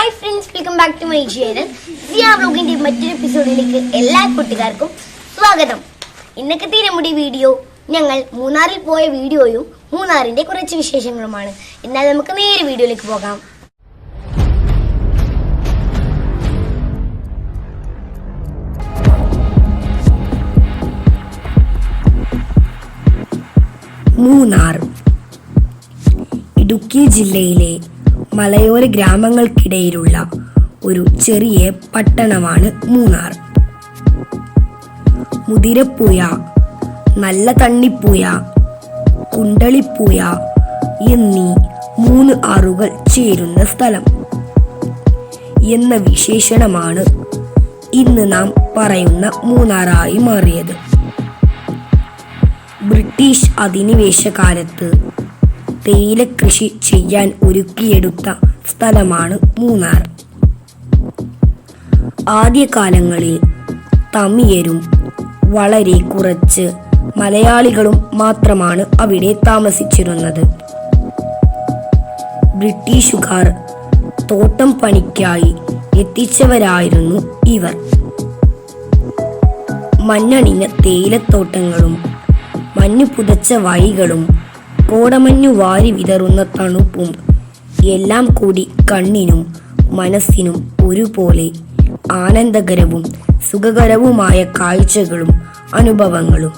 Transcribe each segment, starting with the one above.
Hi friends welcome back to my channel Siya ബ്ലോഗിന്റെ മറ്റൊരു എപ്പിസോഡിലേക്ക് എല്ലാ കൂട്ടുകാർക്കും സ്വാഗതം. ഇന്നത്തെ നമ്മുടെ വീഡിയോ ഞങ്ങൾ മൂന്നാറിൽ പോയ വീഡിയോയും മൂന്നാറിന്റെ കുറച്ച് വിശേഷങ്ങളുമാണ്. എന്നാൽ നമുക്ക് നേരെ വീഡിയോയിലേക്ക് പോകാം. മൂന്നാർ ഇടുക്കി ജില്ലയിലെ മലയോര ഗ്രാമങ്ങൾക്കിടയിലുള്ള ഒരു ചെറിയ പട്ടണമാണ് മൂന്നാർ. മുതിരപ്പൂയ നല്ല തണ്ണിപ്പൂയ കുണ്ടളിപ്പൂയ എന്നീ മൂന്ന് ആറുകൾ ചേരുന്ന സ്ഥലം. എന്ന വിശേഷണമാണ് ഇന്ന് നാം പറയുന്ന മൂന്നാറായി മാറിയത്. ബ്രിട്ടീഷ് അധിനിവേശ കാലത്ത് തേയില കൃഷി ചെയ്യാൻ ഒരുക്കിയെടുത്ത സ്ഥലമാണ് മൂന്നാർ. ആദ്യകാലങ്ങളിൽ തമിയരും വളരെ കുറച്ച് മലയാളികളും മാത്രമാണ് അവിടെ താമസിച്ചിരുന്നത്. ബ്രിട്ടീഷുകാർ തോട്ടം പണിക്കായി എത്തിച്ചവരായിരുന്നു ഇവർ. മണ്ണണിഞ്ഞ തേയിലത്തോട്ടങ്ങളും മഞ്ഞു പുതച്ച വഴികളും കോടമഞ്ഞു വാരി വിതറുന്ന തണുപ്പും എല്ലാം കൂടി കണ്ണിനും മനസ്സിനും ഒരുപോലെ ആനന്ദകരവും സുഖകരവുമായ കാഴ്ചകളും അനുഭവങ്ങളും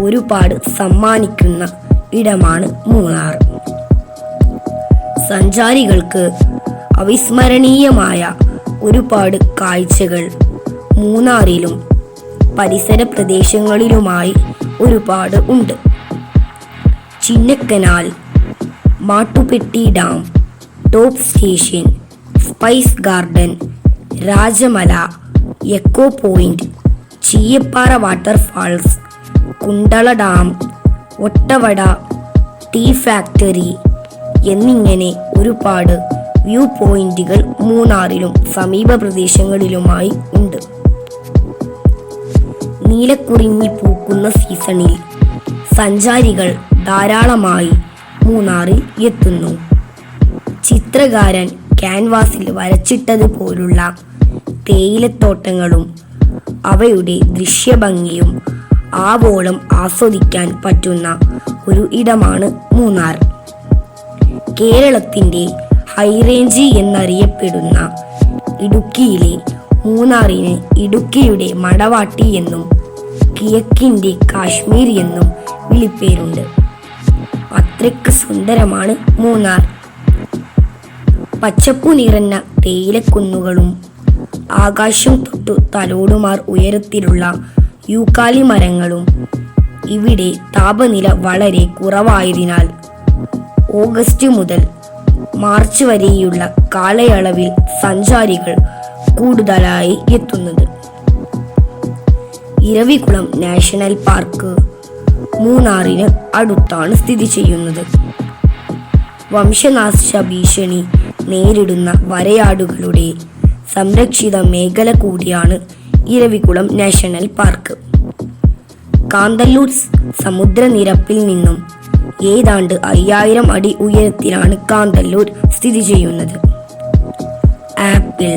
ഒരുപാട് സമ്മാനിക്കുന്ന ഇടമാണ് മൂന്നാർ. സഞ്ചാരികൾക്ക് അവിസ്മരണീയമായ ഒരുപാട് കാഴ്ചകൾ മൂന്നാറിലും പരിസര പ്രദേശങ്ങളിലുമായി ഒരുപാട് ഉണ്ട്. Chinnakanal Mattupetty dam top station spice garden Rajamala echo point Cheeyappara waterfalls Kundala dam Ottavada tea factory എന്നിങ്ങനെ ഒരുപാട് വ്യൂ പോയിന്റുകൾ മൂന്നാറിലും സമീപ പ്രദേശങ്ങളിലുമായി ഉണ്ട്. നീലക്കുറിഞ്ഞി പൂക്കുന്ന സീസണിൽ സഞ്ചാരികൾ ധാരാളമായി മൂന്നാറിൽ എത്തുന്നു. ചിത്രകാരൻ ക്യാൻവാസിൽ വരച്ചിട്ടതുപോലുള്ള തേയിലത്തോട്ടങ്ങളും അവയുടെ ദൃശ്യഭംഗിയും ആവോളം ആസ്വദിക്കാൻ പറ്റുന്ന ഒരു ഇടമാണ് മൂന്നാർ. കേരളത്തിന്റെ ഹൈറേഞ്ച് എന്നറിയപ്പെടുന്ന ഇടുക്കിയിലെ മൂന്നാറിന് ഇടുക്കിയുടെ മടവാട്ടി എന്നും കിഴക്കിന്റെ കാശ്മീർ എന്നും വിളിപ്പേരുണ്ട്. അത്രയ്ക്ക് സുന്ദരമാണ് മൂന്നാർ. പച്ചപ്പു നിറഞ്ഞ തേയിലക്കുന്നുകളും ആകാശം തൊട്ടു തലോടുമാർ ഉയരത്തിലുള്ള യൂക്കാലി മരങ്ങളും ഇവിടെ താപനില വളരെ കുറവായതിനാൽ ഓഗസ്റ്റ് മുതൽ മാർച്ച് വരെയുള്ള കാലയളവിൽ സഞ്ചാരികൾ കൂടുതലായി എത്തുന്നത്. ഇരവികുളം നാഷണൽ പാർക്ക് മൂന്നാറിന് അടുത്താണ് സ്ഥിതി ചെയ്യുന്നത്. വംശനാശ ഭീഷണി നേരിടുന്ന വരയാടുകളുടെ സംരക്ഷിത മേഖല കൂടിയാണ് ഇരവികുളം നാഷണൽ പാർക്ക്. കാന്തല്ലൂർ സമുദ്രനിരപ്പിൽ നിന്നും ഏതാണ്ട് അയ്യായിരം അടി ഉയരത്തിലാണ് കാന്തല്ലൂർ സ്ഥിതി ചെയ്യുന്നത്. ആപ്പിൾ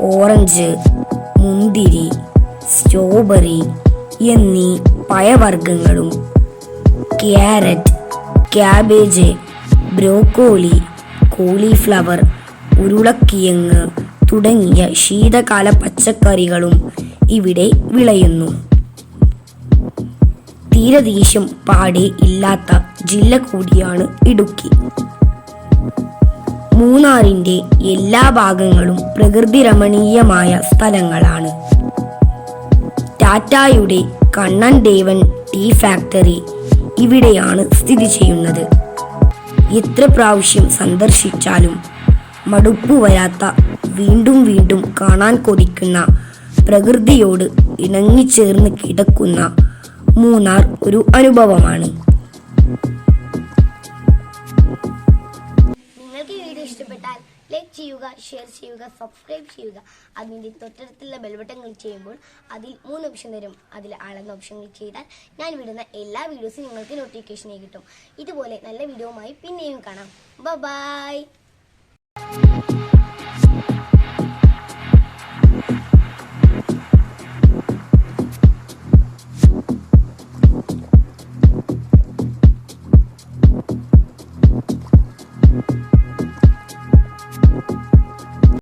ഓറഞ്ച് മുന്തിരി സ്ട്രോബെറി എന്നീ പഴവർഗങ്ങളും ക്യാരറ്റ് ക്യാബേജ് ബ്രോക്കോലി കോളിഫ്ലവർ ഉരുളക്കിഴങ്ങ് തുടങ്ങിയ ശീതകാല പച്ചക്കറികളും ഇവിടെ വിളയുന്നു. തീരദേശം പാടെ ഇല്ലാത്ത ജില്ല കൂടിയാണ് ഇടുക്കി. മൂന്നാറിന്റെ എല്ലാ ഭാഗങ്ങളും പ്രകൃതി രമണീയമായ സ്ഥലങ്ങളാണ്. ടാറ്റായുടെ കണ്ണൻ ദേവൻ ടീ ഫാക്ടറി ഇവിടെയാണ് സ്ഥിതി ചെയ്യുന്നത്. എത്ര പ്രാവശ്യം സന്ദർശിച്ചാലും മടുപ്പു വരാത്ത വീണ്ടും വീണ്ടും കാണാൻ കൊതിക്കുന്ന പ്രകൃതിയോട് ഇണങ്ങിച്ചേർന്ന് കിടക്കുന്ന മൂന്നാർ ഒരു അനുഭവമാണ്. ലൈക്ക് ചെയ്യുക ഷെയർ ചെയ്യുക സബ്സ്ക്രൈബ് ചെയ്യുക. അതിന്റെ തൊട്ടടുത്തുള്ള ബെൽബട്ടൺ ക്ലിക്ക് ചെയ്യുമ്പോൾ അതിൽ മൂന്ന് ഓപ്ഷൻ തരും അതിൽ ആളെന്ന ഓപ്ഷൻ ക്ലിക്ക് ചെയ്താൽ ഞാൻ വിടുന്ന എല്ലാ വീഡിയോസും നിങ്ങൾക്ക് നോട്ടിഫിക്കേഷനായി കിട്ടും. ഇതുപോലെ നല്ല വീഡിയോവുമായി പിന്നെയും കാണാം. ബൈ